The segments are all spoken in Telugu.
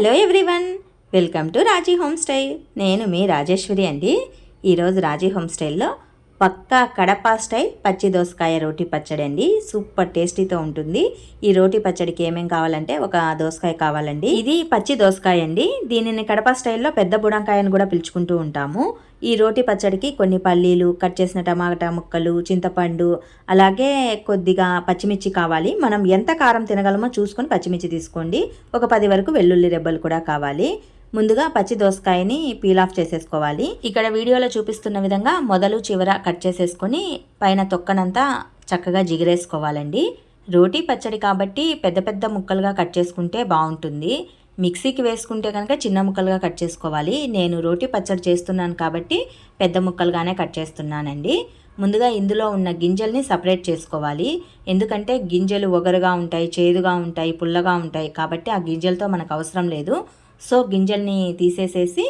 Hello everyone welcome to Raji home style. నేను మీ రాజేశ్వరి అండి. ఈరోజు రాజీ హోమ్ స్టైల్లో పక్కా కడప స్టైల్ పచ్చి దోసకాయ రోటి పచ్చడి అండి. సూపర్ టేస్టీతో ఉంటుంది. ఈ రోటి పచ్చడికి ఏమేం కావాలంటే ఒక దోసకాయ కావాలండి. ఇది పచ్చి దోసకాయ అండి. దీనిని కడప స్టైల్లో పెద్ద బుడంకాయని కూడా పిలుచుకుంటూ ఉంటాము. ఈ రోటి పచ్చడికి కొన్ని పల్లీలు కట్ చేసిన టమాటా ముక్కలు చింతపండు అలాగే కొద్దిగా పచ్చిమిర్చి కావాలి. మనం ఎంత కారం తినగలమో చూసుకొని పచ్చిమిర్చి తీసుకోండి. ఒక పది వరకు వెల్లుల్లి రెబ్బలు కూడా కావాలి. ముందుగా పచ్చి దోసకాయని పీల్ ఆఫ్ చేసేసుకోవాలి. ఇక్కడ వీడియోలో చూపిస్తున్న విధంగా మొదలు చివర కట్ చేసేసుకొని పైన తొక్కనంతా చక్కగా జిగిరేసుకోవాలండి. రోటీ పచ్చడి కాబట్టి పెద్ద పెద్ద ముక్కలుగా కట్ చేసుకుంటే బాగుంటుంది. మిక్సీకి వేసుకుంటే కనుక చిన్న ముక్కలుగా కట్ చేసుకోవాలి. నేను రోటి పచ్చడి చేస్తున్నాను కాబట్టి పెద్ద ముక్కలుగానే కట్ చేస్తున్నానండి. ముందుగా ఇందులో ఉన్న గింజల్ని సపరేట్ చేసుకోవాలి. ఎందుకంటే గింజలు ఒగరుగా ఉంటాయి చేదుగా ఉంటాయి పుల్లగా ఉంటాయి కాబట్టి ఆ గింజలతో మనకు అవసరం లేదు. సో గింజల్ని తీసేసేసి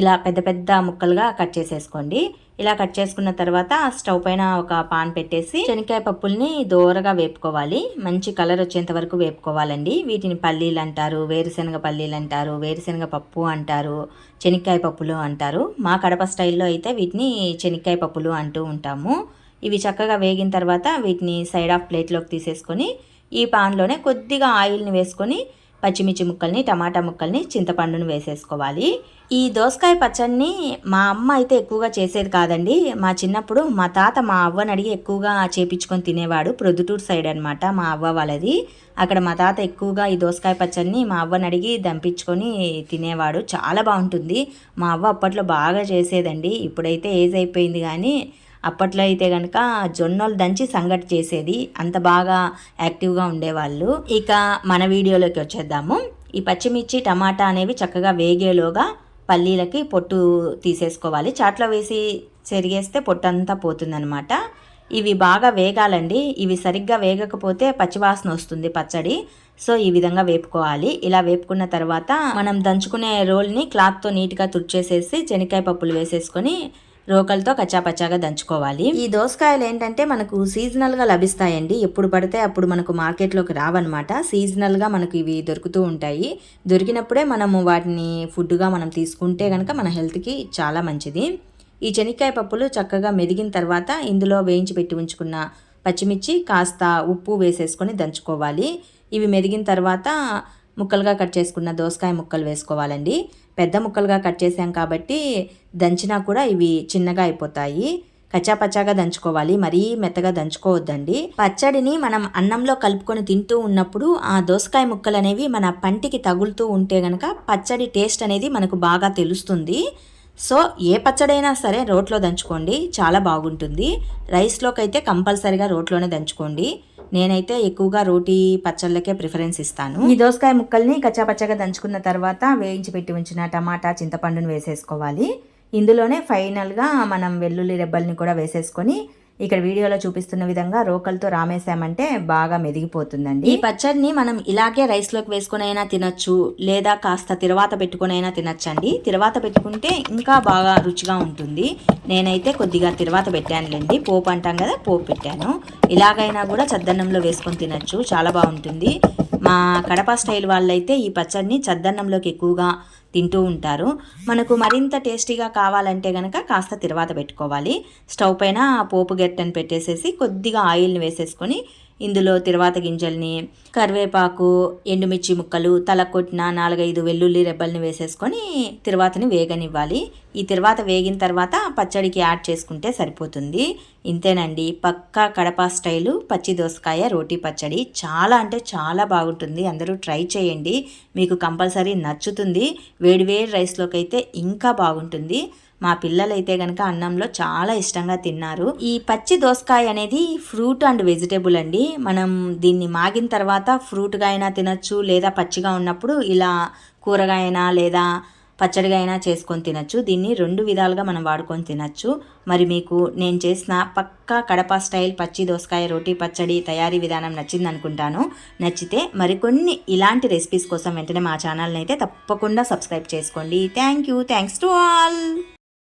ఇలా పెద్ద పెద్ద ముక్కలుగా కట్ చేసేసుకోండి. ఇలా కట్ చేసుకున్న తర్వాత స్టవ్ పైన ఒక పాన్ పెట్టేసి శనక్కాయ పప్పుల్ని దోరగా వేపుకోవాలి. మంచి కలర్ వచ్చేంత వరకు వేపుకోవాలండి. వీటిని పల్లీలు అంటారు వేరుశనగ పల్లీలు అంటారు వేరుశనగ పప్పు అంటారు శనక్కాయ పప్పులు అంటారు. మా కడప స్టైల్లో అయితే వీటిని శనక్కాయ పప్పులు అంటూ ఉంటాము. ఇవి చక్కగా వేగిన తర్వాత వీటిని సైడ్ ఆఫ్ ప్లేట్లోకి తీసేసుకొని ఈ పాన్లోనే కొద్దిగా ఆయిల్ని వేసుకొని పచ్చిమిర్చి ముక్కల్ని టమాటా ముక్కల్ని చింతపండును వేసేసుకోవాలి. ఈ దోసకాయ పచ్చడిని మా అమ్మ అయితే ఎక్కువగా చేసేది కాదండి. మా చిన్నప్పుడు మా తాత మా అవ్వని అడిగి ఎక్కువగా చేపించుకొని తినేవాడు. ప్రొద్దుటూరు సైడ్ అనమాట మా అవ్వ వాళ్ళది. అక్కడ మా తాత ఎక్కువగా ఈ దోసకాయ పచ్చడిని మా అవ్వని అడిగి దంపించుకొని తినేవాడు. చాలా బాగుంటుంది. మా అవ్వ అప్పట్లో బాగా చేసేదండి. ఇప్పుడైతే ఏజ్ అయిపోయింది కానీ అప్పట్లో అయితే కనుక జొన్నలు దంచి సంగటి చేసేది అంత బాగా యాక్టివ్గా ఉండేవాళ్ళు. ఇక మన వీడియోలోకి వచ్చేద్దాము. ఈ పచ్చిమిర్చి టమాటా అనేవి చక్కగా వేగేలోగా పల్లీలకి పొట్టు తీసేసుకోవాలి. చాట్లో వేసి చెరిగేస్తే పొట్టు అంతా పోతుందనమాట ఇవి బాగా వేగాలండి. ఇవి సరిగ్గా వేగకపోతే పచ్చివాసన వస్తుంది పచ్చడి. సో ఈ విధంగా వేపుకోవాలి. ఇలా వేపుకున్న తర్వాత మనం దంచుకునే రోల్ని క్లాత్తో నీట్గా తుడిచేసేసి శనక్కాయ పప్పులు వేసేసుకొని రోకలతో కచ్చాపచ్చాగా దంచుకోవాలి. ఈ దోసకాయలు ఏంటంటే మనకు సీజనల్గా లభిస్తాయండి. ఎప్పుడు పడితే అప్పుడు మనకు మార్కెట్లోకి రావన్నమాట. సీజనల్గా మనకు ఇవి దొరుకుతూ ఉంటాయి. దొరికినప్పుడే మనము వాటిని ఫుడ్గా మనం తీసుకుంటే కనుక మన హెల్త్కి చాలా మంచిది. ఈ శనక్కాయ పప్పులు చక్కగా మెదిగిన తర్వాత ఇందులో వేయించి పెట్టి ఉంచుకున్న పచ్చిమిర్చి కాస్త ఉప్పు వేసేసుకొని దంచుకోవాలి. ఇవి మెదిగిన తర్వాత ముక్కలుగా కట్ చేసుకున్న దోసకాయ ముక్కలు వేసుకోవాలండి. పెద్ద ముక్కలుగా కట్ చేసాం కాబట్టి దంచినా కూడా ఇవి చిన్నగా అయిపోతాయి. కచ్చాపచ్చాగా దంచుకోవాలి. మరీ మెత్తగా దంచుకోవద్దండి. పచ్చడిని మనం అన్నంలో కలుపుకొని తింటూ ఉన్నప్పుడు ఆ దోసకాయ ముక్కలు అనేవి మన పంటికి తగులుతూ ఉంటే గనక పచ్చడి టేస్ట్ అనేది మనకు బాగా తెలుస్తుంది. సో ఏ పచ్చడైనా సరే రోట్లో దంచుకోండి. చాలా బాగుంటుంది. రైస్లోకి అయితే కంపల్సరిగా రోట్లోనే దంచుకోండి. నేనైతే ఎక్కువగా రోటీ పచ్చళ్ళకే ప్రిఫరెన్స్ ఇస్తాను. ఈ దోసకాయ ముక్కల్ని కచ్చాపచ్చగా దంచుకున్న తర్వాత వేయించి పెట్టి ఉంచిన టమాటా చింతపండును వేసేసుకోవాలి. ఇందులోనే ఫైనల్గా మనం వెల్లుల్లి రెబ్బల్ని కూడా వేసేసుకొని ఇక్కడ వీడియోలో చూపిస్తున్న విధంగా రోకలతో రామేశామంటే బాగా మెదిగిపోతుందండి. ఈ పచ్చడిని మనం ఇలాగే రైస్లోకి వేసుకుని అయినా తినచ్చు లేదా కాస్త తిరువాత పెట్టుకుని అయినా తినచ్చండి. తిరువాత పెట్టుకుంటే ఇంకా బాగా రుచిగా ఉంటుంది. నేనైతే కొద్దిగా తిరువాత పెట్టానులేండి. పోపు అంటాం కదా పోపు పెట్టాను. ఇలాగైనా కూడా చద్దన్నంలో వేసుకొని తినచ్చు. చాలా బాగుంటుంది. మా కడప స్టైల్ వాళ్ళైతే ఈ పచ్చడిని చద్దన్నంలోకి ఎక్కువగా తింటూ ఉంటారు. మనకు మరింత టేస్టీగా కావాలంటే కనుక కాస్త తిరువాత పెట్టుకోవాలి. స్టవ్ పైన పోపు గెట్టని పెట్టేసేసి కొద్దిగా ఆయిల్ని వేసేసుకొని ఇందులో తిరువాత గింజల్ని కరివేపాకు ఎండుమిర్చి ముక్కలు తల కొట్టిన నాలుగైదు వెల్లుల్లి రెబ్బల్ని వేసేసుకొని తిరువాతని వేగనివ్వాలి. ఈ తిరువాత వేగిన తర్వాత పచ్చడికి యాడ్ చేసుకుంటే సరిపోతుంది. ఇంతేనండి పక్కా కడప స్టైలు పచ్చి దోసకాయ రోటీ పచ్చడి. చాలా అంటే చాలా బాగుంటుంది. అందరూ ట్రై చేయండి. మీకు కంపల్సరీ నచ్చుతుంది. వేడివేడి రైస్లోకి అయితే ఇంకా బాగుంటుంది. మా పిల్లలైతే కనుక అన్నంలో చాలా ఇష్టంగా తిన్నారు. ఈ పచ్చి దోసకాయ అనేది ఫ్రూట్ అండ్ వెజిటేబుల్ అండి. మనం దీన్ని మాగిన తర్వాత ఫ్రూట్గా అయినా తినచ్చు లేదా పచ్చిగా ఉన్నప్పుడు ఇలా కూరగాయన అయినా లేదా పచ్చడిగా అయినా చేసుకొని తినచ్చు. దీన్ని రెండు విధాలుగా మనం వాడుకొని తినచ్చు. మరి మీకు నేను చేసిన పక్కా కడప స్టైల్ పచ్చి దోసకాయ రోటీ పచ్చడి తయారీ విధానం నచ్చింది అనుకుంటాను. నచ్చితే మరికొన్ని ఇలాంటి రెసిపీస్ కోసం వెంటనే మా ఛానల్ని అయితే తప్పకుండా సబ్స్క్రైబ్ చేసుకోండి. Thank you. Thanks to all.